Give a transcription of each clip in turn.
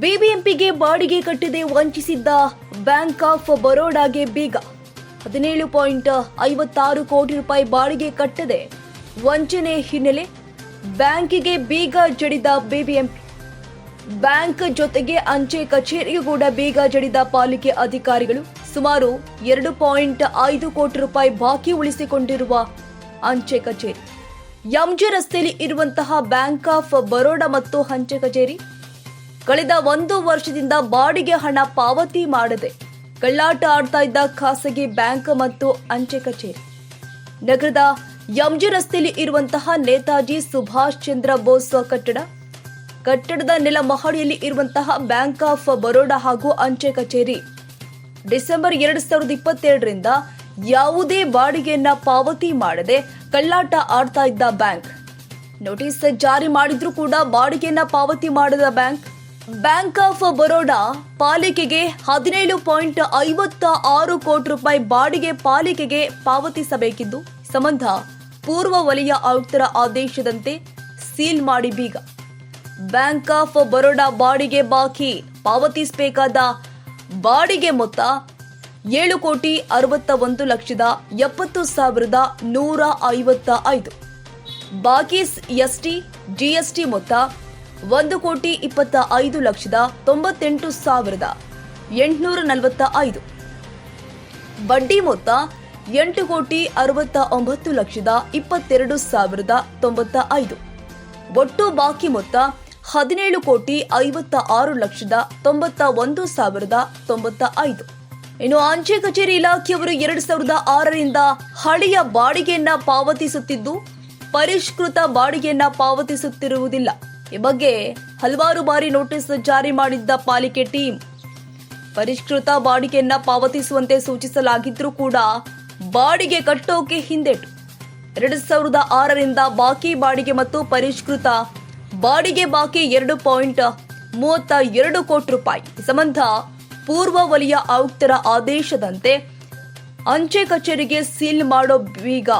ಬಿಬಿಎಂಪಿಗೆ ಬಾಡಿಗೆ ಕಟ್ಟದೆ ವಂಚಿಸಿದ್ದ bank of ಬರೋಡಾಗೆ ಬೀಗ. ಹದಿನೇಳು ಪಾಯಿಂಟ್ ಐವತ್ತಾರು ಕೋಟಿ ರೂಪಾಯಿ ಬಾಡಿಗೆ ಕಟ್ಟದೆ. ವಂಚನೆ ಹಿನ್ನೆಲೆ ಬ್ಯಾಂಕಿಗೆ ಬೀಗ ಜಡಿದ ಬಿಬಿಎಂಪಿ. ಬ್ಯಾಂಕ್ ಜೊತೆಗೆ ಅಂಚೆ ಕಚೇರಿಗೂ ಕೂಡ ಬೀಗ ಜಡಿದ ಪಾಲಿಕೆ ಅಧಿಕಾರಿಗಳು ಸುಮಾರು ಎರಡು ಪಾಯಿಂಟ್ ಐದು ಕೋಟಿ ರೂಪಾಯಿ ಬಾಕಿ ಉಳಿಸಿಕೊಂಡಿರುವ ಅಂಚೆ ಕಚೇರಿ. ಎಂಜೆ ರಸ್ತೆಯಲ್ಲಿ ಇರುವಂತಹ ಬ್ಯಾಂಕ್ ಆಫ್ ಬರೋಡಾ ಮತ್ತು ಅಂಚೆ ಕಚೇರಿ ಕಳೆದ ಒಂದು ವರ್ಷದಿಂದ ಬಾಡಿಗೆ ಹಣ ಪಾವತಿ ಮಾಡದೆ ಕಳ್ಳಾಟ ಆಡ್ತಾ ಇದ್ದ ಖಾಸಗಿ ಬ್ಯಾಂಕ್ ಮತ್ತು ಅಂಚೆ ಕಚೇರಿ. ನಗರದ ಎಂಜಿ ರಸ್ತೆಯಲ್ಲಿ ಇರುವಂತಹ ನೇತಾಜಿ ಸುಭಾಷ್ ಚಂದ್ರ ಬೋಸ್ ಕಟ್ಟಡ, ಕಟ್ಟಡದ ನೆಲ ಮಹಡಿಯಲ್ಲಿ ಇರುವಂತಹ ಬ್ಯಾಂಕ್ ಆಫ್ ಬರೋಡಾ ಹಾಗೂ ಅಂಚೆ ಕಚೇರಿ. ಡಿಸೆಂಬರ್ ಎರಡ್ ಸಾವಿರದ ಇಪ್ಪತ್ತೆರಡರಿಂದ ಯಾವುದೇ ಬಾಡಿಗೆಯನ್ನ ಪಾವತಿ ಮಾಡದೆ ಕಳ್ಳಾಟ ಆಡ್ತಾ ಇದ್ದ ಬ್ಯಾಂಕ್. ನೋಟಿಸ್ ಜಾರಿ ಮಾಡಿದ್ರೂ ಕೂಡ ಬಾಡಿಗೆಯನ್ನ ಪಾವತಿ ಮಾಡದ ಬ್ಯಾಂಕ್ ಬ್ಯಾಂಕ್ ಆಫ್ ಬರೋಡಾ ಪಾಲಿಕೆಗೆ ಹದಿನೇಳು ಪಾಯಿಂಟ್ ಐವತ್ತ ಆರು ಕೋಟಿ ರೂಪಾಯಿ ಬಾಡಿಗೆ ಪಾಲಿಕೆಗೆ ಪಾವತಿಸಬೇಕಿದ್ದು, ಸಂಬಂಧ ಪೂರ್ವ ವಲಯ ಆಯುಕ್ತರ ಆದೇಶದಂತೆ ಸೀಲ್ ಮಾಡಿ ಬೀಗ. ಬ್ಯಾಂಕ್ ಆಫ್ ಬರೋಡಾ ಬಾಡಿಗೆ ಬಾಕಿ ಪಾವತಿಸಬೇಕಾದ ಬಾಡಿಗೆ ಮೊತ್ತ ಏಳು ಕೋಟಿ ಅರವತ್ತ ಒಂದು ಲಕ್ಷದ ಎಪ್ಪತ್ತು ಸಾವಿರದ ನೂರ ಐವತ್ತ ಐದು ಬಾಕಿ ಎಸ್ಟಿ, ಜಿಎಸ್ಟಿ ಮೊತ್ತ ಒಂದು ಕೋಟಿ ಇಪ್ಪತ್ತ ಐದು ಲಕ್ಷದ ತೊಂಬತ್ತೆಂಟು ಸಾವಿರದ ಎಂಟುನೂರ ನಲವತ್ತ ಐದು. ಬಡ್ಡಿ ಮೊತ್ತ ಎಂಟು ಕೋಟಿ ಅರವತ್ತ ಒಂಬತ್ತು ಲಕ್ಷದ ಇಪ್ಪತ್ತೆರಡು ಸಾವಿರದ ತೊಂಬತ್ತ ಐದು. ಒಟ್ಟು ಬಾಕಿ ಮೊತ್ತ ಹದಿನೇಳು ಕೋಟಿ ಐವತ್ತ ಆರು ಲಕ್ಷದ ತೊಂಬತ್ತ ಒಂದು ಸಾವಿರದ ತೊಂಬತ್ತ ಐದು. ಇನ್ನು ಅಂಚೆ ಕಚೇರಿ ಇಲಾಖೆಯವರು ಎರಡು ಸಾವಿರದ ಆರರಿಂದ ಹಳೆಯ ಬಾಡಿಗೆಯನ್ನ ಪಾವತಿಸುತ್ತಿದ್ದು, ಪರಿಷ್ಕೃತ ಬಾಡಿಗೆಯನ್ನ ಪಾವತಿಸುತ್ತಿರುವುದಿಲ್ಲ. ಈ ಬಗ್ಗೆ ಹಲವಾರು ಬಾರಿ ನೋಟಿಸ್ ಜಾರಿ ಮಾಡಿದ್ದ ಪಾಲಿಕೆ ಟೀಮ್, ಪರಿಷ್ಕೃತ ಬಾಡಿಗೆಯನ್ನ ಪಾವತಿಸುವಂತೆ ಸೂಚಿಸಲಾಗಿದ್ರೂ ಕೂಡ ಬಾಡಿಗೆ ಕಟ್ಟೋಕೆ ಹಿಂದೆಟು. ಎರಡು ಸಾವಿರದ ಆರರಿಂದ ಬಾಕಿ ಬಾಡಿಗೆ ಮತ್ತು ಪರಿಷ್ಕೃತ ಬಾಡಿಗೆ ಬಾಕಿ ಎರಡು ಪಾಯಿಂಟ್ ಮೂವತ್ತ ಎರಡು ಕೋಟಿ ರೂಪಾಯಿ. ಸಂಬಂಧ ಪೂರ್ವ ವಲಯ ಆಯುಕ್ತರ ಆದೇಶದಂತೆ ಅಂಚೆ ಕಚೇರಿಗೆ ಸೀಲ್ ಮಾಡೋ ಬೀಗ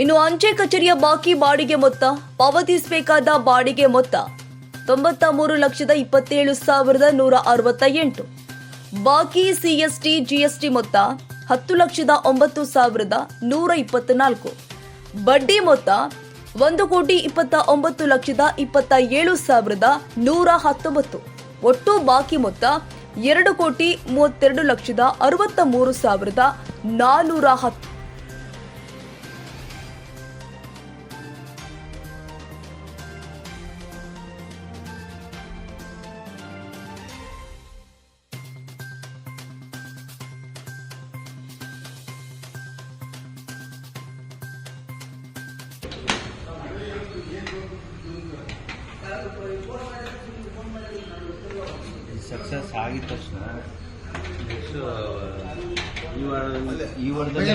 ಇನ್ನು ಅಂಚೆ ಕಚೇರಿಯ ಬಾಕಿ ಬಾಡಿಗೆ ಮೊತ್ತ ಪಾವತಿಸಬೇಕಾದ ಬಾಡಿಗೆ ಮೊತ್ತ ತೊಂಬತ್ತ ಮೂರು ಲಕ್ಷದ ಇಪ್ಪತ್ತೇಳು ಸಾವಿರದ ನೂರ ಅರವತ್ತ ಎಂಟು ಬಾಕಿ ಸಿಎಸ್ಟಿ ಜಿಎಸ್ಟಿ ಮೊತ್ತ, ಹತ್ತು ಲಕ್ಷದ ಒಂಬತ್ತು ಸಾವಿರದ ನೂರ ಇಪ್ಪತ್ನಾಲ್ಕು. ಬಡ್ಡಿ ಮೊತ್ತ, ಒಂದು ಕೋಟಿ ಇಪ್ಪತ್ತ ಒಂಬತ್ತು ಲಕ್ಷದ ಇಪ್ಪತ್ತ ಏಳು ಸಾವಿರದ ನೂರ ಹತ್ತೊಂಬತ್ತು. ಒಟ್ಟು ಬಾಕಿ ಮೊತ್ತ, ಎರಡು ಕೋಟಿ ಮೂವತ್ತೆರಡು ಲಕ್ಷದ ಅರವತ್ತ ಮೂರು ಸಾವಿರದ ನಾನ್ನೂರ ಹತ್ತು. ಸಕ್ಸಸ್ ಆಗಿದ ತಕ್ಷಣ ನೆಕ್ಸ್ಟ್ ಈ ವಾರ ಈ ವಾರದಲ್ಲಿ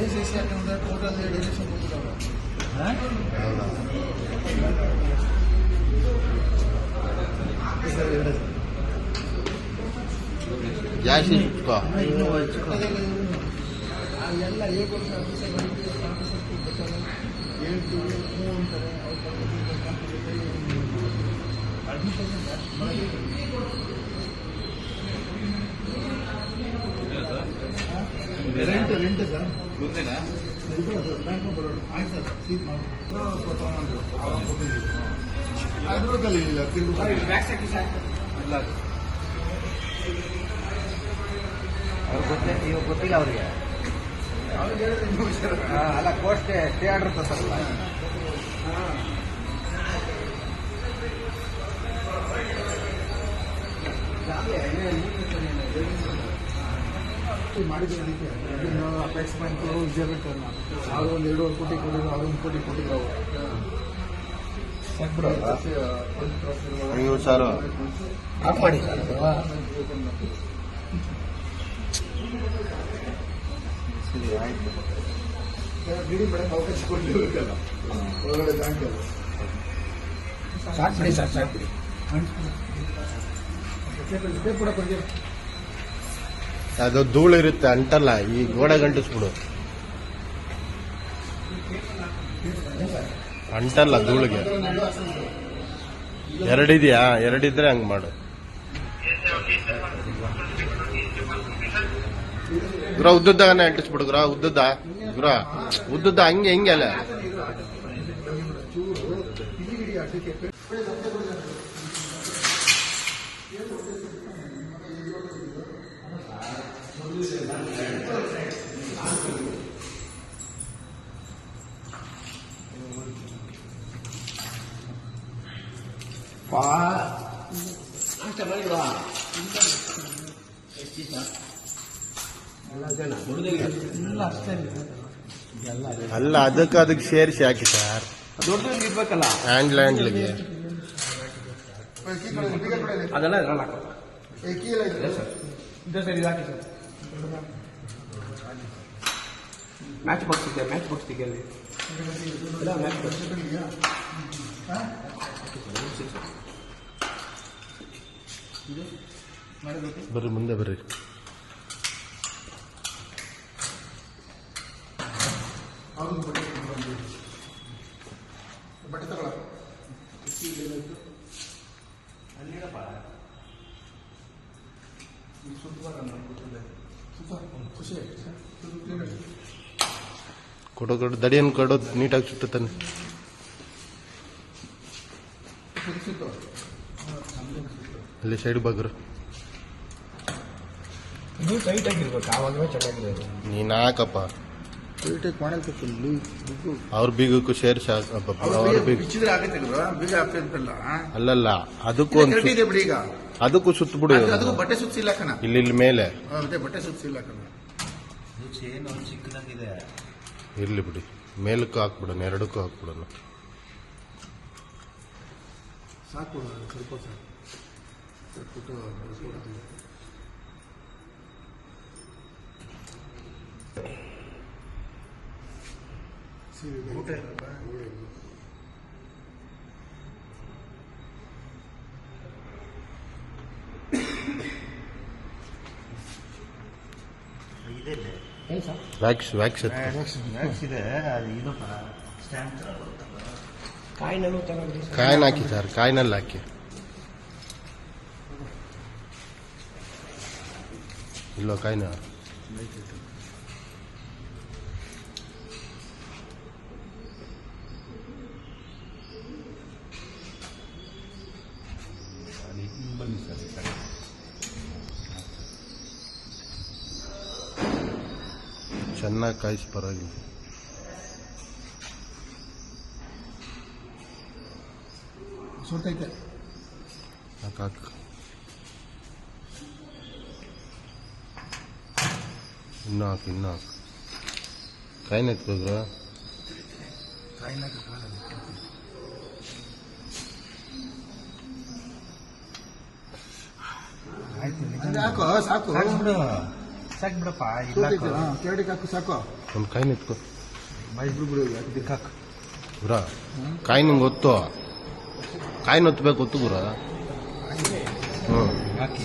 ಎಲ್ಲ ಮುಗಿಸ್ಕೊಂಡು ಹಾಂ? ಜಾಸ್ತಿ ಇಟ್ಕೋ. ಇನ್ನೂ ಹಚ್ಕೊ rent rent sir bank of Baroda ಆಯ್ತು ಸರ್ ಸೀಟ್ ಮಾಡಿ ಅದ್ರಲ್ಲಿ ಇಲ್ಲ ತಿರುಗು ಅವ್ರಿಗೆ. ಗೊತ್ತೇ ಇವಾಗ ಗೊತ್ತಿಲ್ಲ ಅವರಿಗೆ ಅಲ್ಲ ಕೋರ್ಟ್ ಸ್ಟೇ ಆರ್ಡರ್ ತರ್ತಾರಲ್ಲ ಮಾಡಿದ್ರೆ ಅದಕ್ಕೆ. ಅದನ್ನು ಅಪೆಕ್ಸ್ ಬ್ಯಾಂಕ್ ಅವರು ವಿಜಯಬೇಕಲ್ಲ ಅವರು ಒಂದು ಎರಡೂವರೆ ಕೋಟಿ ಕೊಟ್ಟಿದ್ರು ಅವ್ರು ಒಂದು ಕೋಟಿ ಕೊಟ್ಟಿದ್ರು ನೀವು ಸರ್ ಆಫ್ ಮಾಡಿ ಸರಿ ಆಯ್ತು. ಬಿಡಿ ಅವಕಾಶ ಕೊಟ್ಟಿರ್ಬೇಕಲ್ಲ ಒಳಗಡೆ ಬ್ಯಾಂಕ್ ಸಾಕು ಬಿಡಿ ಸರ್ ಸಾಕು ಬಿಡಿ ಕೂಡ ಕೊಡಿ ಅದು ಧೂಳು ಇರುತ್ತೆ, ಅಂಟಲ್ಲ, ಈ ಗೋಡೆ ಗಂಟಿಸ್ಬಿಡು. ಅಂಟಲ್ಲ ಧೂಳಿಗೆ. ಎರಡಿದ್ಯಾ? ಎರಡಿದ್ರೆ ಹಂಗೆ ಮಾಡು. ಗುರ, ಉದ್ದದ್ದಾಗನೆ ಅಂಟಿಸ್ಬಿಡು ಗುರ, ಉದ್ದುದ್ದ. ಗುರ, ಉದ್ದುದ್ದ ಹಂಗೆ, ಹಿಂಗೆ ಅಲ್ಲ. ಅಲ್ಲ ಅದಕ್ಕೆ ಅದಕ್ಕೆ ಸೇರಿಸಿ ಹಾಕಿ ಸರ್ ದೊಡ್ಡದು ಇರ್ಬೇಕಲ್ಲ ಹ್ಯಾಂಡ್ಲ್ ಹ್ಯಾಂಡ್ಲಿಗೆ ಕೀ ಕೊಡಿ ಬೀಗ ಕೊಡಿ ಅದೆಲ್ಲ ಇರಲ್ಲ ಏ ಕೀ ಎಲ್ಲ ಇದೆ ಇದೆ ಸರ್ ಇದಾಕಿ ಸರ್ ಮ್ಯಾಚ್ ಬಾಕ್ಸ್ ಇದೆ ಮ್ಯಾಚ್ ಬಾಕ್ಸ್ ತೆಗೆಯಲ್ಲಿ ಇಲ್ಲ ಮ್ಯಾಚ್ ಬಾಕ್ಸ್ ಬರ್ರಿ ಮುಂದೆ ಬರ್ರಿ. ಬಟ್ಟೆ ಕ್ಲೀನ್ ಕೊಡೋ ಕೊಡು ದಡಿಯನ್ನು ಕೊಡೋದು ನೀಟಾಗಿ ಸುತ್ತಾನೆ ಸುತ್ತು ಅಲ್ಲಿ ಸೈಡ್ ಬಗ್ರು. ಇದು ಟೈಟ್ ಆಗಿರ್ಬೇಕು ಆವಾಗಲೇ ಚೆನ್ನಾಗಿರೋದು. ನೀನ್ ಹಾಕಪ್ಪ. ಮಾಡಕ್ಕೆ ಅವ್ರ ಬೀಗಕ್ಕೂ ಅವ್ರ ಬೀಗ ಬಿಚ್ಚಿದ್ರೆ ಆಗತ್ತೆ ಅಲ್ವಾ ಬೀಗ ಹಾಕ್ತಿದ್ದಲ್ಲ ಅಲ್ಲಲ್ಲ ಅದಕ್ಕೂ ಒಂದು ಕರೆಕ್ಟ್ ಇದೆ ಬಿಡಿ ಈಗ. ಅದಕ್ಕೂ ಸುತ್ತಬಿಡು ಅದು- ಅದಕ್ಕೂ ಬಟ್ಟೆ ಸುತ್ತಿಲ್ಲ ಕಣ. ಇಲ್ಲಿ ಇಲ್ಲಿ ಮೇಲೆ. ಅದೇ ಬಟ್ಟೆ ಸುತ್ತಿಲ್ಲ ಕಣ. ಇದು ಚೇನ್ ಒಂದು ಚಿಕ್ಕದಾಗಿದೆ. ಇರ್ಲಿ ಬಿಡಿ. ಮೇಲಕ್ಕೂ ಹಾಕ್ಬಿಡೋಣ ಎರಡಕ್ಕೂ ಹಾಕ್ಬಿಡೋಣ. ಸಾಕು ಸ್ವಲ್ಪ ಸಾಕು ಸಾಕ್ಬಿಟ್ಟು ಬರ್ಸ್ಬಿಡೋದು. ಸೀರೆ ಊಟ ಇದೆ ವ್ಯಾಕ್ಸ್ ವ್ಯಾಕ್ಸ್ ಎತ್ತು ವ್ಯಾಕ್ಸ್ ಇದೆ ಅದು ಇದು ಸ್ಟ್ಯಾಂಡ್ ಥರ ಬರುತ್ತಲ್ಲ ಕಾಯಿನೂ ಚೆನ್ನಾಗಿದೆ ಹಾಕಿ ಸರ್ ಕಾಯಿನಲ್ಲಿ ಹಾಕಿ. ಇಲ್ಲೋ ಕಾಯಿನ ಅದು ಹಿಂಗೆ ಬನ್ನಿ ಸರ್ ಈ ಕಡೆ ಚೆನ್ನಾಗಿ ಕಾಯಿಸಿ ಪರವಾಗಿಲ್ಲ ಸುಟ್ಟೈತೆ ಇನ್ನಾಕ್ ಇನ್ನು ಹಾಕು ಇನ್ನು ಹಾಕು ಕಾಯಿನ ಎತ್ಕೋದ್ರ ಸಾಕು. ಸಾಕು ಸಾಕು ಬಿಡು. ಸಾಕು ಬಿಡಪ್ಪ ಸುಟ್ಟೈತೆ ಹಾಂ ಹಾಕು ಸಾಕು. ಒಂದು ಬಿಡು ಗುರ ಕಾಯಿ ನಿಂಗೆ ಗೊತ್ತು ಕಾಯಿನ ಒತ್ತಬೇಕು ಗೊತ್ತು ಗುರ. ಹ್ಮ್. ಹಾಕಿ.